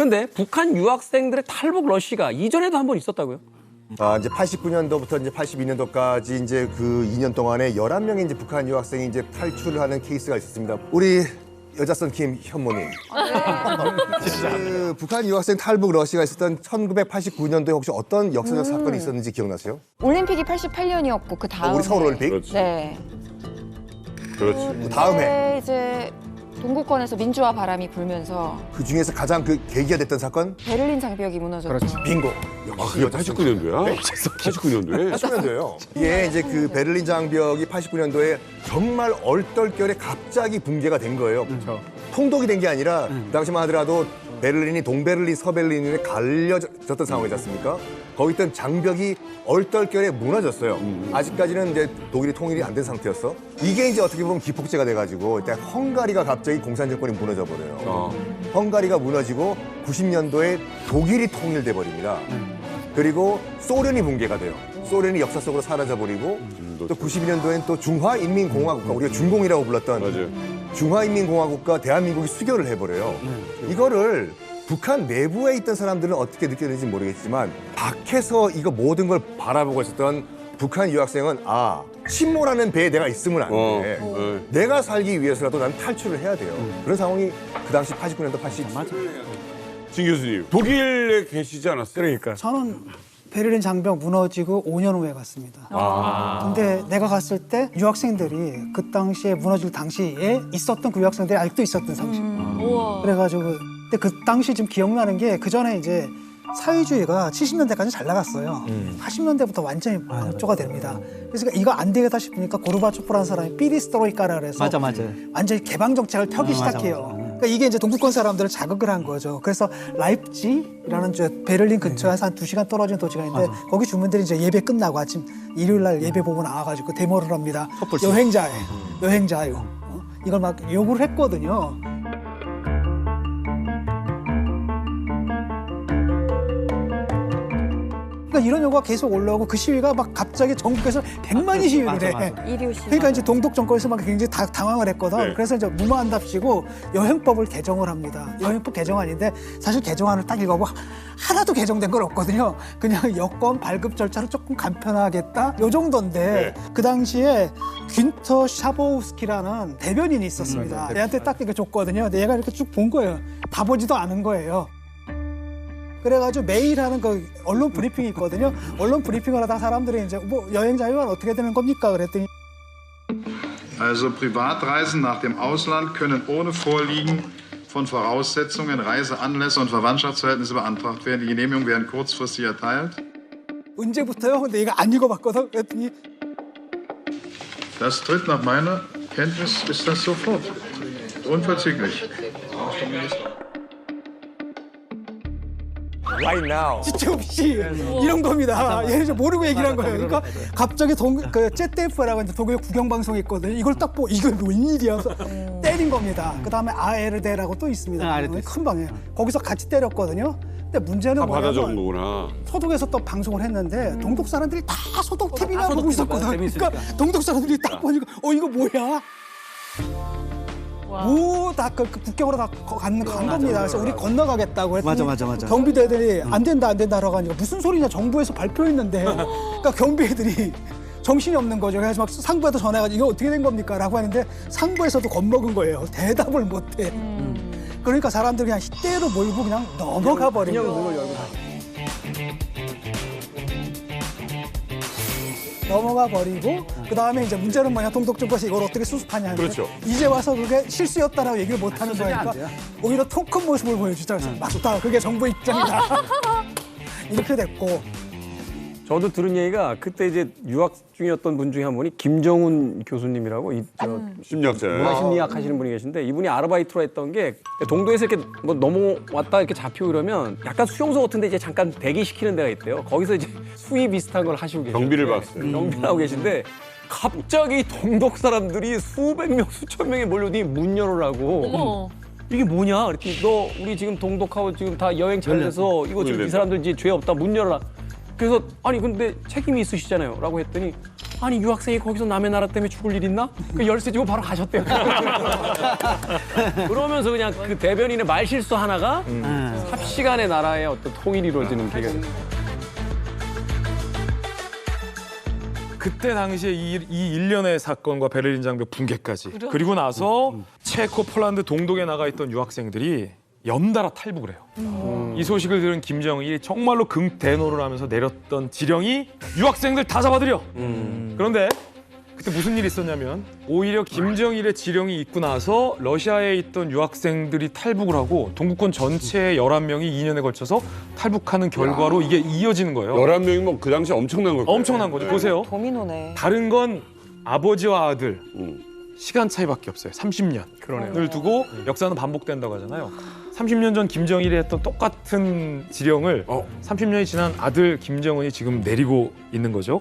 그런데 북한 유학생들의 탈북 러시가 이전에도 한 번 있었다고요? 아, 이제 89년도부터 이제 82년도까지 이제 그 2년 동안에 11명의 이제 북한 유학생이 이제 탈출을 하는 케이스가 있었습니다. 우리 여자선 김 현모님. 그 북한 유학생 탈북 러시가 있었던 1989년도에 혹시 어떤 역사적 사건이 있었는지 기억나세요? 올림픽이 88년이었고 그 다음에 아, 우리 서울 올림픽? 그렇지. 네. 그렇지. 다음에 그때 이제 동구권에서 민주화 바람이 불면서 그 중에서 가장 그 계기가 됐던 사건? 베를린 장벽이 무너졌죠. 빙고. 아, 그게 89년도야? 89년도에? 80년도예요. 이게 이제 그 베를린 장벽이 89년도에 정말 얼떨결에 갑자기 붕괴가 된 거예요. 통독이 된 게 아니라 그 당시만 하더라도 베를린이 동베를린, 서베를린에 갈려졌던 상황이지 않습니까? 거기 있던 장벽이 얼떨결에 무너졌어요. 아직까지는 이제 독일이 통일이 안 된 상태였어. 이게 이제 어떻게 보면 기폭제가 돼가지고 일단 헝가리가 갑자기 공산 정권이 무너져 버려요. 어. 헝가리가 무너지고 90년도에 독일이 통일돼 버립니다. 그리고 소련이 붕괴가 돼요. 소련이 역사 속으로 사라져 버리고 또 92년도엔 또 중화인민공화국가 우리가 중공이라고 불렀던 맞아요. 중화인민공화국과 대한민국이 수교를 해버려요. 이거를 북한 내부에 있던 사람들은 어떻게 느꼈는지 모르겠지만 밖에서 이거 모든 걸 바라보고 있었던 북한 유학생은 아 침몰하는 배에 내가 있으면 안 어. 돼. 네. 내가 살기 위해서라도 난 탈출을 해야 돼요. 그런 상황이 그 당시 89년도 80. 진 교수님, 독일에 계시지 않았어요? 그러니까. 저는 베를린 장벽 무너지고 5년 후에 갔습니다. 근데 내가 갔을 때 유학생들이 그 당시에 무너질 당시에 있었던 그 유학생들이 아직도 있었던 상식. 그래가지고 근데 그 당시 지금 기억나는 게 그 전에 이제 사회주의가 70년대까지 잘 나갔어요. 80년대부터 완전히 발조가 됩니다. 그래서 이거 안 되겠다 싶으니까 고르바초프라는 사람이 삐리스트로이카라 그래서 맞아, 맞아. 완전히 개방 정책을 펴기 아, 시작해요. 맞아. 그러니까 이게 이제 동구권 사람들을 자극을 한 거죠. 그래서 라이프지라는 저 베를린 근처에서 한 두 시간 떨어진 도시가 있는데 거기 주민들이 이제 예배 끝나고 아침 일요일 날 예배 보고 나와가지고 데모를 합니다. 여행자예, 여행자요. 어? 이걸 막 요구를 했거든요. 그러니까 이런 요구가 계속 올라오고 그 시위가 막 갑자기 전국에서 100만이 시위를 맞아, 해. 맞아. 그러니까 이제 동독 정권에서 막 굉장히 다 당황을 했거든. 네. 그래서 이제 무마한답시고 여행법을 개정을 합니다. 여행법 개정안인데 사실 개정안을 딱 읽어보면 하나도 개정된 건 없거든요. 그냥 여권 발급 절차를 조금 간편하겠다. 요 정도인데 네. 그 당시에 균터 샤보우스키라는 대변인이 있었습니다. 얘한테 딱 이렇게 줬거든요. 근데 얘가 이렇게 쭉 본 거예요. 다 보지도 않은 거예요. 그래가지고 매일 하는 그 언론 브리핑이 있거든요. 언론 브리핑을 하다가 사람들이 이제 뭐 여행 자유는 어떻게 되는 겁니까? 그랬더니 Also Privatreisen nach dem Ausland können ohne Vorliegen von Voraussetzungen, Reiseanlässe und Verwandtschaftsverhältnisse beantragt werden. Die Genehmigungen werden kurzfristig erteilt. 언제부터요? 근데 얘가 안 읽어봤거든. 그랬더니 Das tritt nach meiner Kenntnis ist das sofort. Unverzüglich. Right now. 지체 없이 이런 겁니다. 얘는 이제 모르고 얘기를 한 거예요. 그러니까 갑자기 동, 그 제테프라고 이제 독일 국영 방송이 있거든요. 이걸 딱 보고 이거 웬일이야? 그래서 때린 겁니다. 그 다음에 아에르데라고 또 있습니다. 아. 큰 방이에요. 거기서 같이 때렸거든요. 근데 문제는 거구나. 소독에서 또 방송을 했는데 동독 사람들이 다 소독 TV나 보고 소독 있었거든. 그러니까 동독 사람들이 딱 보니까 어 이거 뭐야? 뭐다 그 그 국경으로 다 거- 간, 간 겁니다. 그래서 우리 건너가겠다고 했더니 맞아, 맞아, 맞아. 경비대들이 안 된다 안 된다 하러 가니까 무슨 소리냐 정부에서 발표했는데 그러니까 경비 애들이 정신이 없는 거죠. 그래서 막 상부에도 전화해가지고 이거 어떻게 된 겁니까? 라고 하는데 상부에서도 겁먹은 거예요. 대답을 못해. 그러니까 사람들이 그냥 이대로 몰고 그냥 넘어가 버린 거 넘어가 버리고 그 다음에 이제 문제는 뭐냐 동독 정부에서 이걸 어떻게 수습하냐 그렇죠. 이제 와서 그게 실수였다라고 얘기를 못 하는 거니까 오히려 통큰 모습을 보여주자 그래서 맞다. 그게 정부 입장이다. 이렇게 됐고 저도 들은 얘기가 그때 이제 유학 중이었던 분 중에 한 분이 김정훈 교수님이라고 이, 저 심리학자예요. 문화 심리학 하시는 분이 계신데 이분이 아르바이트로 했던 게 동도에서 이렇게 뭐 넘어왔다 이렇게 잡히고 이러면 약간 수용소 같은데 이제 잠깐 대기시키는 데가 있대요. 거기서 이제 수위 비슷한 걸 하시고 계세요. 경비를 봤어요. 경비를 하고 계신데 갑자기 동독 사람들이 수백 명, 수천 명이 몰려오더니 문 열으라고. 이게 뭐냐? 그랬더니 너 우리 지금 동독하고 지금 다 여행 잘 돼서 이거 지금 이. 사람들 이제 죄 없다 문 열어라. 그래서 아니 근데 책임이 있으시잖아요. 라고 했더니 아니 유학생이 거기서 남의 나라 때문에 죽을 일 있나? 그 열쇠 주고 바로 가셨대요. 그러면서 그냥 그 대변인의 말 실수 하나가 합시간의 나라의 어떤 통일이 이루어지는 계기가 됐어요. 그때 당시에 이, 이 일련의 사건과 베를린 장벽 붕괴까지 그리고 나서 체코 폴란드 동독에 나가 있던 유학생들이 연달아 탈북을 해요. 이 소식을 들은 김정일이 정말로 극대노를 하면서 내렸던 지령이 유학생들 다 잡아들여. 그런데 그때 무슨 일이 있었냐면 오히려 김정일의 지령이 있고 나서 러시아에 있던 유학생들이 탈북을 하고 동구권 전체의 11명이 2년에 걸쳐서 탈북하는 결과로 이게 이어지는 거예요. 11명이면 그 당시 엄청난 걸 거예요. 엄청난 거죠. 보세요. 도미노네. 다른 건 아버지와 아들 음. 시간 차이밖에 없어요. 30년. 그러네요. 을 두고 역사는 반복된다고 하잖아요. 30년 전 김정일이 했던 똑같은 지령을 어. 30년이 지난 아들 김정은이 지금 내리고 있는 거죠.